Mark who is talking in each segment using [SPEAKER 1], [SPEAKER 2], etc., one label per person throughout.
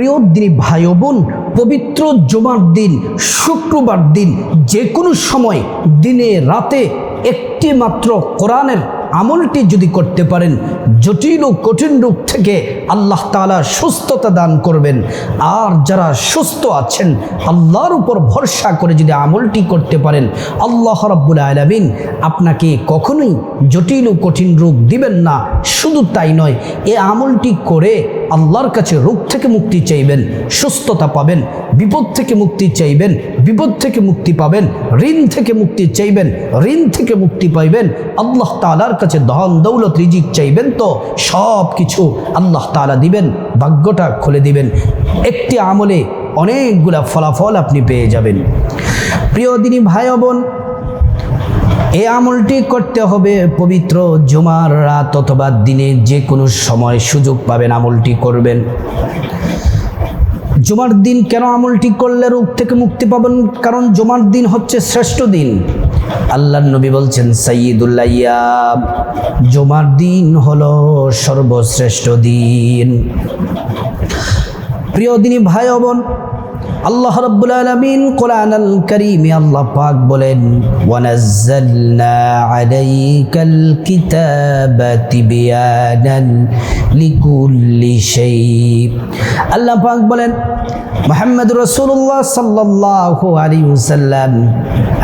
[SPEAKER 1] প্রিয় দিনী ভাই বোন, পবিত্র জমার দিন, শুক্রবার দিন যে কোনো সময় দিনে রাতে একটি মাত্র কোরআনের আমলটি যদি করতে পারেন, জটিল ও কঠিন রূপ থেকে আল্লাহ তাআলা সুস্থতা দান করবেন। আর যারা সুস্থ আছেন, আল্লাহর উপর ভরসা করে যদি আমলটি করতে পারেন, আল্লাহ রাব্বুল আলামিন আপনাকে কখনোই জটিল ও কঠিন রোগ দিবেন না। শুধু তাই নয়, এ আমলটি করে আল্লাহর কাছে রোগ থেকে মুক্তি চাইবেন, সুস্থতা পাবেন, বিপদ থেকে মুক্তি চাইবেন, বিপদ থেকে মুক্তি পাবেন, ঋণ থেকে মুক্তি চাইবেন, ঋণ থেকে মুক্তি পাইবেন, আল্লাহ কাছে ধন দৌলত রিজিক চাইবেন তো সব কিছু আল্লাহ তাআলা দিবেন, ভাগ্যটা খুলে দিবেন। একটি আমলে অনেকগুলা ফলাফল আপনি পেয়ে যাবেন। প্রিয় দিনী ভাই বোন, এই আমলটি করতে হবে পবিত্র জুমার রাত অথবা দিনে যে কোনো সময় সুযোগ পাবেন আমলটি করবেন। জুমার দিন কেন আমলটি করলে রোগ থেকে মুক্তি পাবেন? কারণ জুমার দিন হচ্ছে শ্রেষ্ঠ দিন। আল্লাহ নবী বলছেন সাইয়দুল্লাইয়া জুমার দিন হলো সর্বশ্রেষ্ঠ দিন। প্রিয় দিনী ভাই বোন আল্লাহ রাব্বুল আলামিন কোরআন আল কারীমে আল্লাহ পাক বলেন, ওয়ানাজ্জালনা আলাইকাল কিতাবা তিবয়ানান লিকুল্লি শাই আল্লাহ পাক বলেন, মুহাম্মদ রাসূলুল্লাহ সাল্লাল্লাহু আলাইহি ওয়াসাল্লাম,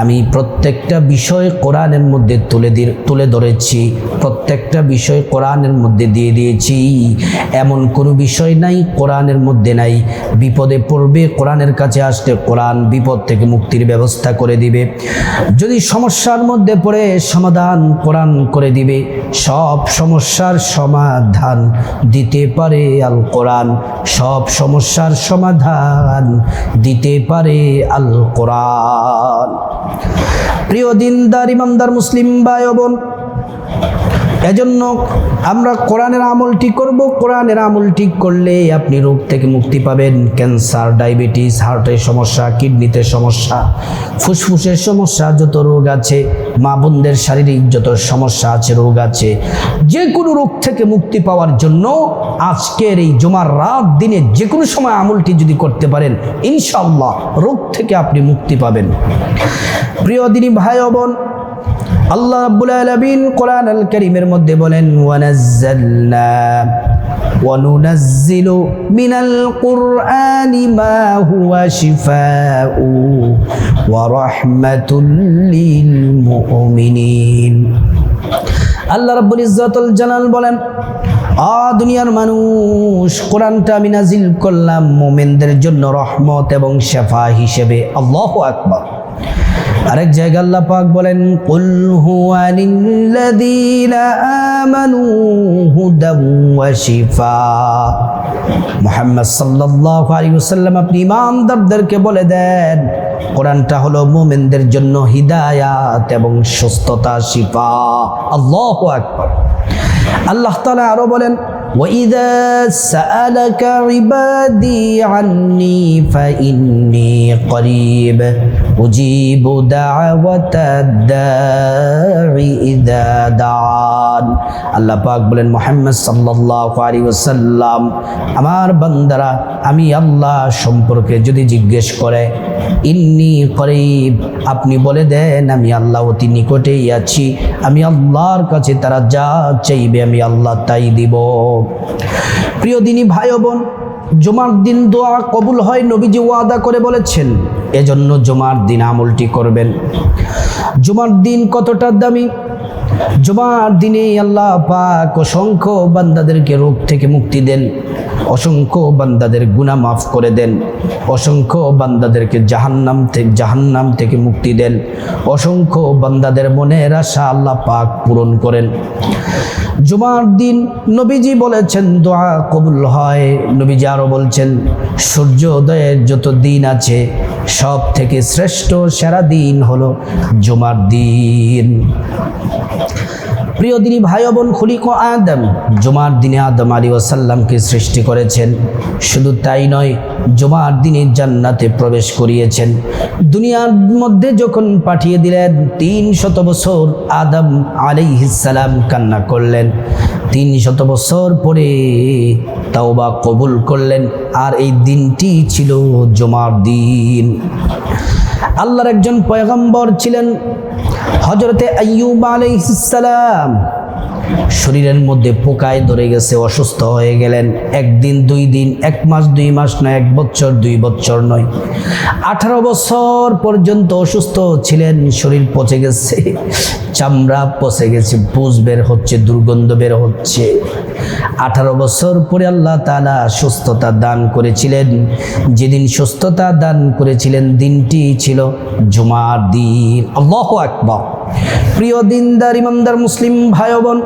[SPEAKER 1] আমি প্রত্যেকটা বিষয় কোরআনের মধ্যে তুলে তুলে ধরেছি, প্রত্যেকটা বিষয় কোরআনের মধ্যে দিয়ে দিয়েছি। এমন কোনো বিষয় নাই, কোরআনের মধ্যে নাই। বিপদে পড়বে, কোরআনের কাছে আসলে কোরআন বিপদ থেকে মুক্তির ব্যবস্থা করে দিবে। যদি সমস্যার মধ্যে পড়ে সমাধান কোরআন করে দিবে। সব সমস্যার সমাধান দিতে পারে আল কোরআন সব সমস্যার সমাধান দিতে পারে আল কোরআন প্রিয় দিনদার, ইমানদার, মুসলিম ভাই বোন এজন্য আমরা কোরআনের আমলটি করব। কোরআনের আমলটি করলে আপনি রোগ থেকে মুক্তি পাবেন। ক্যান্সার, ডায়াবেটিস, হার্টের সমস্যা, কিডনিতে সমস্যা, ফুসফুসের সমস্যা যত রোগ আছে, মা বোনদের শারীরিক যত সমস্যা আছে, রোগ আছে যে কোনো রোগ থেকে মুক্তি পাওয়ার জন্য আজকের এই জমার রাত দিনে যে কোনো সময় আমলটি যদি করতে পারেন ইনশাল্লাহ রোগ থেকে আপনি মুক্তি পাবেন। প্রিয় দিনী ভাই বোন আল্লাহ রাব্বুল আলামিন কোরআন আল কারীমের মধ্যে বলেন ওয়ানাজ্জালনা وننزل من القرآن ما هو شفاء ورحمة للمؤمنين আল্লাহ রাব্বুল ইজ্জাতুল জালাল বলেন আ দুনিয়ার মানুষ কোরআনটা আমি নাজিল করলাম মোমেনদের জন্য রহমত এবং শেফা হিসেবে আল্লাহু আকবার আরেক জায়গা আল্লাহ পাক বলেন, কুল হুয়া লিল্লাযীনা আমানু হুদাম ওয়া শিফা। মুহাম্মদ সাল্লাল্লাহু আলাইহি ওয়াসাল্লাম আপনি ইমানদারদেরকে বলে দেন, কোরআনটা হলো মুমিনদের জন্য হিদায়াত এবং সুস্থতা, শিফা। আল্লাহু আকবার। আল্লাহ তাআলা আরও বলেন وإذا سألك عبادي عني فإني قريب أجيب دعوة الداع إذا دعان আল্লাহ পাক বলেন মোহাম্মদ সাল্লাল্লাহু আলাইহি ওয়াসাল্লাম আমার বান্দারা আমি আল্লাহ সম্পর্কে যদি জিজ্ঞেস করে ইন্নি করিব আপনি বলে দেন আমি আল্লাহ অতি নিকটেই আছি আমি আল্লাহর কাছে তারা যা চাইবে আমি আল্লাহ তাই দিব প্রিয় দিনী ভাই বোন, জমার দিন দোয়া কবুল হয় নবীজি ওয়াদা করে বলেছেন, এজন্য জমার দিন আমলটি করবেন। জুমার দিন কতটা দামি? জমার দিনে আল্লাহ পাক অসংখ্য বান্দাদেরকে রোগ থেকে মুক্তি দেন, অসংখ্য বান্দাদের গুনাহ মাফ করে দেন, অসংখ্য বান্দাদেরকে জাহান্নাম থেকে জাহান্নাম থেকে মুক্তি দেন, অসংখ্য বান্দাদের মনের আশা আল্লাহ পাক পূরণ করেন। জুমার দিন নবীজি বলেছেন, দোয়া কবুল হয়। নবীজি আরও বলছেন, সূর্যোদয়ের যত দিন আছে সব থেকে শ্রেষ্ঠ সেরা দিন হলো জুমার দিন। প্রিয় দিনী ভাই বোন, খুলিক আদম, জুমার দিনে আদম আলী ওসাল্লামকে সৃষ্টি করেছেন। শুধু তাই নয়, জুমার দিনে জান্নাতে প্রবেশ করিয়েছেন। দুনিয়ার মধ্যে যখন পাঠিয়ে দিলেন তিন শত বছর, আদম আলাইহিসালাম কান্না করলেন। তিন শত বছর পরে তাওবা কবুল করলেন, আর এই দিনটি ছিল জমার দিন। আল্লাহর একজন পয়গম্বর ছিলেন হজরতে আইয়ুব আলাইহিসসালাম শরীরের মধ্যে পোকায় ধরে গেছে, অসুস্থ হয়ে গেলেন। একদিন, দুই দিন, এক মাস, দুই মাস নয় এক বছর, দুই বছর নয়। আঠারো বছর পর্যন্ত অসুস্থ ছিলেন, শরীর পচে গেছে, চামড়া পচে গেছে বুঝ বের হচ্ছে, দুর্গন্ধ বের হচ্ছে। আঠারো বছর পরে আল্লাহ তালা সুস্থতা দান করেছিলেন। যেদিন সুস্থতা দান করেছিলেন, দিনটি ছিল জুমার দিন। আল্লাহ আকবর। প্রিয় দিনদার ইমানদার মুসলিম ভাই বোন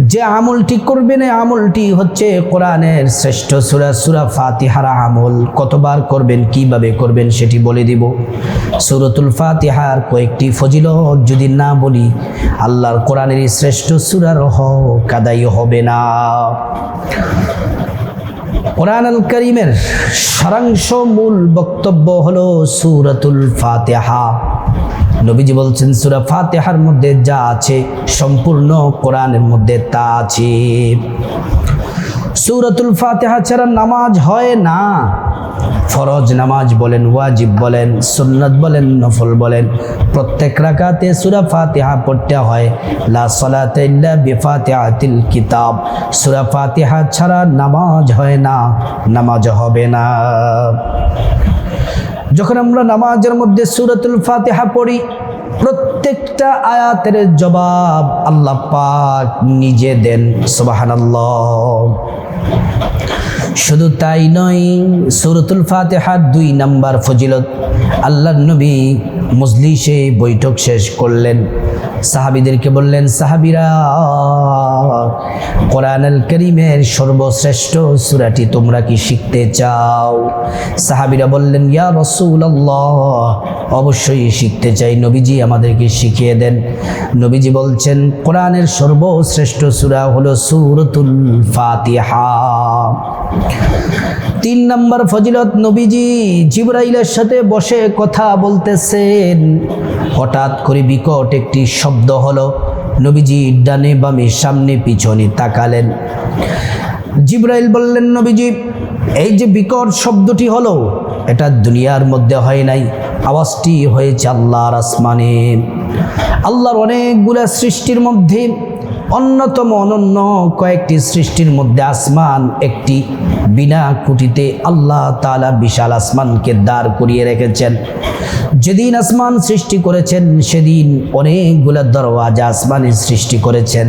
[SPEAKER 1] যে আমলটি করবেন এই আমলটি হচ্ছে কোরআনের শ্রেষ্ঠ সুরা সুরা ফাতিহারা আমল। কতবার করবেন, কীভাবে করবেন সেটি বলে দিব। সুরতুল ফাতিহার কয়েকটি ফজিলত যদি না বলি, আল্লাহর কোরআনের শ্রেষ্ঠ সুরার হ কাদাই হবে না। কোরআন আল করিমের সারাংশ মূল বক্তব্য হলো সুরাতুল ফাতিহা। নবীজি বলছেন, সুরা ফাতিহার মধ্যে যা আছে সম্পূর্ণ কোরআনের মধ্যে তা আছে। সুরাতুল ফাতিহা ছাড়া নামাজ হয় না। ফরজ নামাজ বলেন, ওয়াজিব বলেন, সুন্নত বলেন, নফল বলেন, প্রত্যেক রাকাতে সুরা ফাতিহা পড়তে হয়। লা সালাতা ইল্লা বিফাতিহাতিল কিতাব। সুরা ফাতিহা ছাড়া নামাজ হয় না, নামাজ হবে না। যখন আমরা নামাজের মধ্যে সুরতুল ফাতেহা পড়ি, প্রত্যেকটা আয়াতের জবাব আল্লাহ পাক নিজে দেন, সুবহানাল্লাহ। শুধু তাই নয়, সুরতুল ফাতেহার দুই নাম্বার ফজিলত আল্লাহ নবী মজলিসে বৈঠক শেষ করলেন। সাহাবিদেরকে বললেন, সাহাবিরা কোরআন আল করিমের সর্বশ্রেষ্ঠ সুরাটি তোমরা কি শিখতে চাও? সাহাবিরা বললেন, ইয়া রসুল অবশ্যই শিখতে চাই। নবীজি আমাদেরকে শিখিয়ে দেন। নবীজি বলছেন, কোরআনের সর্বশ্রেষ্ঠ সুরা হলো সুরতুল ফাতিহা। তিন নম্বর ফজিলত নবীজি জিব্রাইলের সাথে বসে কথা বলতেছেন। হঠাৎ করে বিকট একটি শব্দ হলো। নবীজি ডানে বামে সামনে পিছনে তাকালেন। জিব্রাইল বললেন, নবীজি, এই যে বিকট শব্দটি হলো, এটা দুনিয়ার মধ্যে হয় নাই। আওয়াজটি হয়েছে আল্লাহর আসমানে। আল্লাহর অনেকগুলা সৃষ্টির মধ্যে অন্যতম অনন্য কয়েকটি সৃষ্টির মধ্যে আসমান একটি। বিনা কুটিতে আল্লাহ তালা বিশাল আসমানকে দাঁড় করিয়ে রেখেছেন। যেদিন আসমান সৃষ্টি করেছেন, সেদিন অনেকগুলো দরওয়াজা আসমানের সৃষ্টি করেছেন।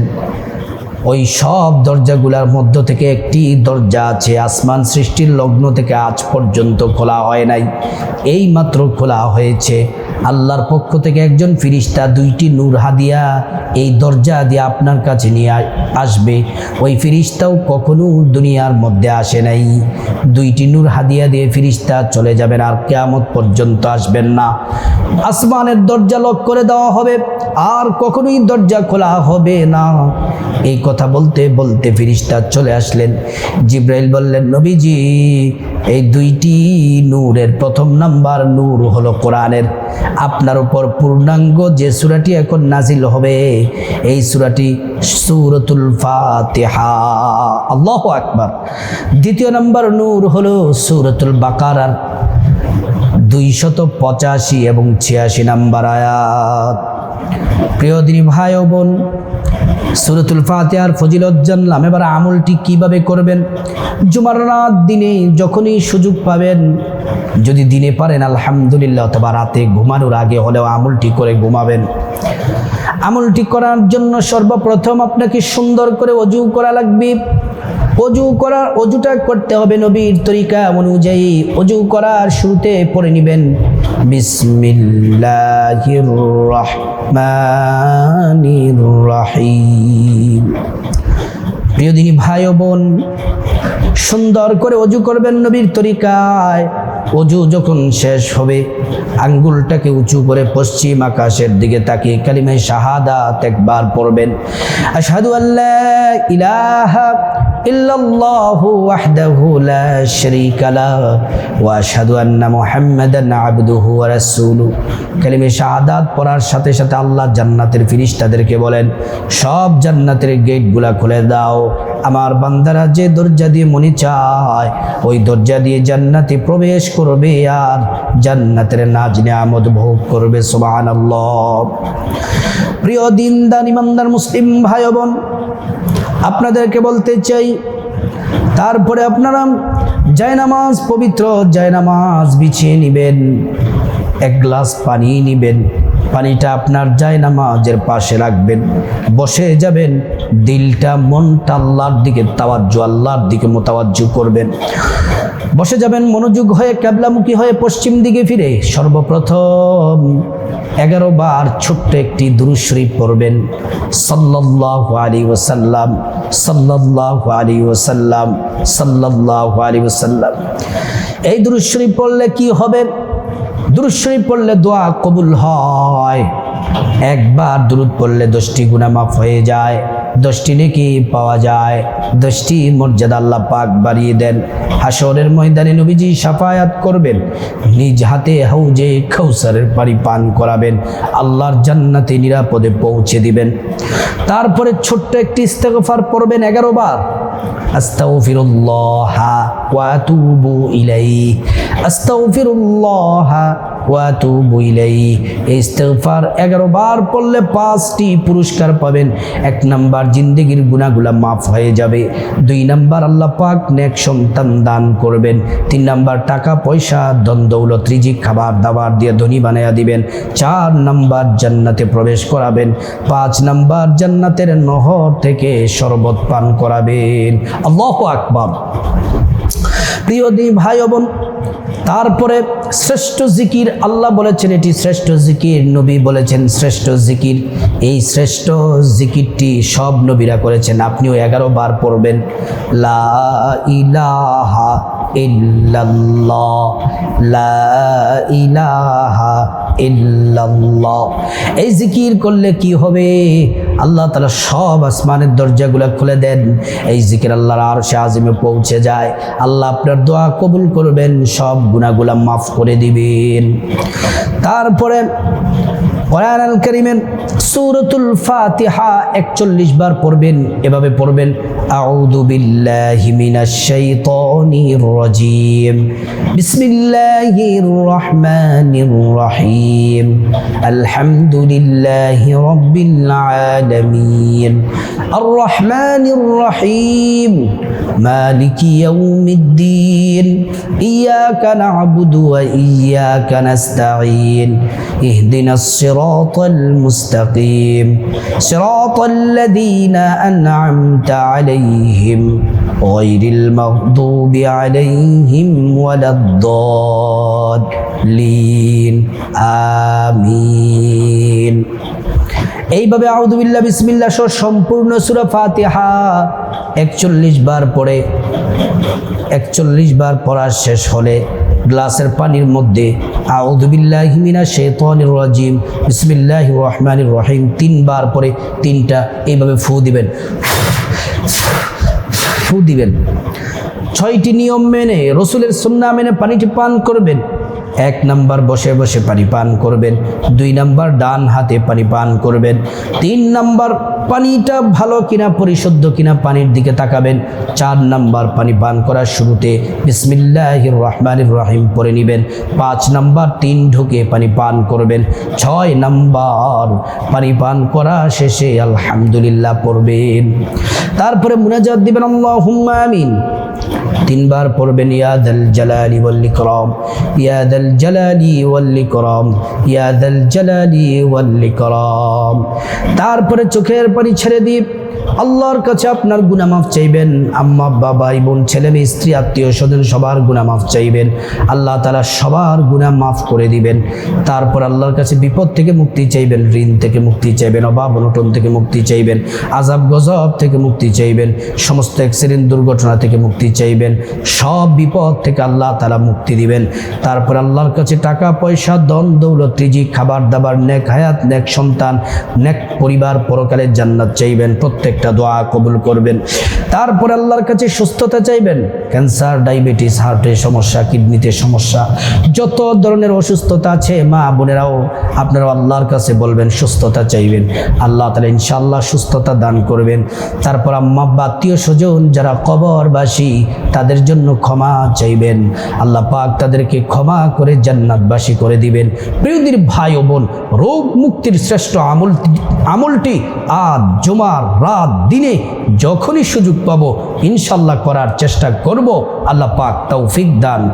[SPEAKER 1] ওই সব দরজাগুলার মধ্য থেকে একটি দরজা আছে, আসমান সৃষ্টির লগ্ন থেকে আজ পর্যন্ত খোলা হয় নাই। এই মাত্র খোলা হয়েছে। আল্লাহর পক্ষ থেকে একজন ফিরিস্তা দুইটি নূর হাদিয়া এই দরজা দিয়ে আপনার কাছে নিয়ে আসবে। ওই ফিরিস্তাও কখনো দুনিয়ার মধ্যে আসে নাই। দুইটি নূর হাদিয়া দিয়ে ফিরিস্তা চলে যাবেন আর কেয়ামত পর্যন্ত আসবেন না। আসমানের দরজা লক করে দেওয়া হবে, আর কখনোই দরজা খোলা হবে না। এই কথা বলতে বলতে ফিরিস্তা চলে আসলেন। জিব্রাইল বললেন, নবীজি, এই দুইটি নূরের প্রথম নাম্বার নূর হলো কোরআনের। আপনার উপর পূর্ণাঙ্গ যে সুরাটি এখন নাজিল হবে, এই সুরাটি সুরতুল ফাতেহা। আল্লাহ আকবার। দ্বিতীয় নম্বর নূর হল সুরতুল বাকারার দুইশত পঁচাশি এবং ছিয়াশি নাম্বার আয়াত। প্রিয় দিনী ভাই বোন সুরতুল ফাতিহার ফজিলত জানলাম। এবার আমলটি কীভাবে করবেন? জুমার রাত দিনে যখনই সুযোগ পাবেন, যদি দিনে পারেন, আলহামদুলিল্লাহ, অথবা রাতে ঘুমানোর আগে হলেও আমলটি করে ঘুমাবেন। আমলটি করার জন্য সর্বপ্রথম আপনাকে সুন্দর করে অজু করা লাগবে। অজু করার, অজুটা করতে হবে নবীর তরিকা অনুযায়ী। অজু করার শুরুতে পড়ে নেবেন। বিসমিল্লাহির রহমানির রহিম প্রিয় দিনী ভাই বোন, সুন্দর করে অজু করবেন নবীর তরিকায়। অজু যখন শেষ হবে, আঙ্গুলটাকে উঁচু করে পশ্চিম আকাশের দিকে তাকিয়ে কালিমায় শাহাদাত একবার পড়বেন। আশহাদু আল্লাহ ইলাহা إلا الله وحده لا شريك له وأشهد أن محمدا عبده ورسوله কালিমে শাহাদাত পড়ার সাথে সাথে আল্লাহ জান্নাতের ফিরিস্তাদেরকে বলেন সব জান্নাতের গেটগুলা খুলে দাও আমার বান্দারা যে দরজা দিয়ে মনে চায় ওই দরজা দিয়ে জান্নাতে প্রবেশ করবে আর জান্নাতের নাজ নিয়ামত ভোগ করবে সুবহানাল্লাহ প্রিয় দিনদার ইমানদার মুসলিম ভাই বোন আপনাদেরকে বলতে চাই, তারপরে আপনারা জায়নামাজ পবিত্র জায়নামাজ বিছিয়ে নেবেন, এক গ্লাস পানি নেবেন, পানিটা আপনার জায়নামাজের পাশে রাখবেন, বসে যাবেন, দিলটা মনটা আল্লাহর দিকে তাওয়াজ্জু, আল্লাহর দিকে মোতাবাজ্জু করবেন। বসে যাবেন, মনোযোগ হয়ে, ক্যাবলামুখী হয়ে পশ্চিম দিকে ফিরে, সর্বপ্রথম এগারো বার ছোট্ট একটি দুরুশরীফ পড়বেন। সাল্লাহ আলী ওসাল্লাম সাল্লাহ আলী ওসাল্লাম সাল্লাহ আলী ওসাল্লাম এই দুরুশরীফ পড়লে কি হবে? দুরুশরীফ পড়লে দোয়া কবুল হয়। একবার দুরুদ পড়লে দশটি গুণা মাফ হয়ে যায়। দশটি নেকি পাওয়া যায়। দশটি মর্যাদা আল্লাহ পাক বাড়িয়ে দেন। হাসরের ময়দানে নবীজি সাফায়াত করবেন। নিজ হাতে হাউজে খৌসারের পানি পান করাবেন। আল্লাহর জান্নাতে নিরাপদে পৌঁছে দিবেন। তারপরে ছোট্ট একটি ইস্তেগফার পড়বেন এগারো বার। আস্তাগফিরুল্লাহ ওয়া আতুবু ইলাইহি। আস্তাগফিরুল্লাহ ওয়া ইলাইহি এই ইস্তেগফার 11 বার পড়লে পাঁচটি পুরস্কার পাবেন। এক নাম্বার, জিন্দেগির গুনাহগুলা মাফ হয়ে যাবে। দুই নাম্বার, আল্লাহ পাক নেক সন্তান দান করবেন। তিন নাম্বার, টাকা, পয়সা দন দৌলত, রিজিক, খাবার, দাবার দিয়ে ধনী বানায়া দিবেন। চার নাম্বার, জান্নাতে প্রবেশ করাবেন। পাঁচ নাম্বার, জান্নাতের নহর থেকে শরবত পান করাবেন। আল্লাহ আকবার। প্রিয় দি ভাই বোন তারপরে শ্রেষ্ঠ জিকির আল্লাহ বলেছেন, এটি শ্রেষ্ঠ জিকির, নবী বলেছেন শ্রেষ্ঠ জিকির। এই শ্রেষ্ঠ জিকিরটি সব নবীরা করেছেন। আপনিও এগারো বার পড়বেন, লা ইলাহা ইল্লাল্লাহ ইলাহা ইল্লাল্লাহ। এই জিকির করলে কি হবে? আল্লাহ তালা সব আসমানের দরজাগুলো খুলে দেন। এই জিকির আল্লাহর আর সে আজিমে পৌঁছে যায়। আল্লাহ আপনার দোয়া কবুল করবেন, সব গুণাগুলা মাফ করে দিবেন। তারপরে কোরআন আল করিমেন সৌরতুল ফাতিহা একচল্লিশ বার পড়বেন। এভাবে পড়বেন আউদুবিল্লাহিমিনাশাইতানির বিসমিল্লাহির রহমানির রহিম, আলহামদুলিল্লাহি রব্বিল আলামিন আর রহমানির রহিম, মালিকি ইয়াউমিদ্দিন ইyyaka na'budu wa iyyaka নাস্তাঈন ইহদিনাস সিরাত الصراط المستقيم صراط الذين أنعمت عليهم غير المغضوب عليهم ولا الضالين آمين এইভাবে আউদুবিল্লাহ বিসমিল্লাহ সহ সম্পূর্ণ সুরা ফাতিহা একচল্লিশ বার পরে একচল্লিশ বার পড়া শেষ হলে গ্লাসের পানির মধ্যে আউদুবিল্লাহ মিনা শেতানির রাজিম। বিসমিল্লাহ রহমানির রহিম। তিনবার পরে তিনটা এইভাবে ফু দিবেন। ফু দিবেন। ছয়টি নিয়ম মেনে, রসুলের সুন্না মেনে পানিটি পান করবেন। এক নাম্বার বসে বসে পানি পান করবেন, দুই নাম্বার ডান হাতে পানি পান করবেন, তিন নাম্বার পানিটা ভালো কিনা, পরিশুদ্ধ কিনা পানির দিকে তাকাবেন, চার নাম্বার পানি পান করার শুরুতে বিসমিল্লাহ রহমানির রহিম পরে নেবেন, পাঁচ নাম্বার তিন ঢুকে পানি পান করবেন, ছয় নাম্বার পানি পান করা শেষে আলহামদুলিল্লাহ পড়বেন। তারপরে মুনাজাত দিবেন আল্লাহ আমিন। তিনবার পড়বেন ইয়াদাল জালালি ওয়াল ইকরাম ইয়াদাল জালালি ওয়াল ইকরাম ইয়াদাল জালালি ওয়াল ইকরাম। তারপরে চোখের পানি ছেড়ে দিয়ে আল্লাহর কাছে আপনার গুনামাফ চাইবেন। আম্মা, বাবা, বোন, ছেলে মেয়ে, স্ত্রী, আত্মীয় স্বজন, সবার গুনামাফ চাইবেন। আল্লাহ তালা সবার গুণা মাফ করে দিবেন। তারপর আল্লাহর কাছে বিপদ থেকে মুক্তি চাইবেন, ঋণ থেকে মুক্তি চাইবেন, অভাব অনটন থেকে মুক্তি চাইবেন আজাব গজব থেকে মুক্তি চাইবেন, সমস্ত অ্যাক্সিডেন্ট, দুর্ঘটনা থেকে মুক্তি চাইবেন। দিবেন। সব বিপদ থেকে আল্লাহ তারা মুক্তি দিবেন। তারপর আল্লাহর কাছে টাকা, পয়সা দন দৌলত রিজি খাবার দাবার নেক হায়াত, নেক সন্তান, নেক পরিবার পরকালের জান্নাত চাইবেন। প্রত্যেকটা দোয়া কবুল করবেন। তারপর আল্লাহর কাছে সুস্থতা চাইবেন। ক্যান্সার, ডায়াবেটিস হার্টের সমস্যা, কিডনিতে সমস্যা, যত ধরনের অসুস্থতা আছে, মা বোনেরাও আপনারা আল্লাহর কাছে বলবেন, সুস্থতা চাইবেন। আল্লাহ তালা ইনশাআল্লাহ সুস্থতা দান করবেন। তারপর আম্মা বা আত্মীয় স্বজন যারা কবরবাসী তাদের জন্য ক্ষমা চাইবেন। আল্লাহ পাক তাদেরকে ক্ষমা করে জান্নাতবাসী করে দিবেন। প্রিয়দির ভাই ও বোন, রোগ মুক্তির শ্রেষ্ঠ আমল আমলটি আজ, জমার রাত দিনে যখনই সুযোগ পাবো, ইনশাল্লাহ করার চেষ্টা করব। আল্লাহ পাক তৌফিক দান।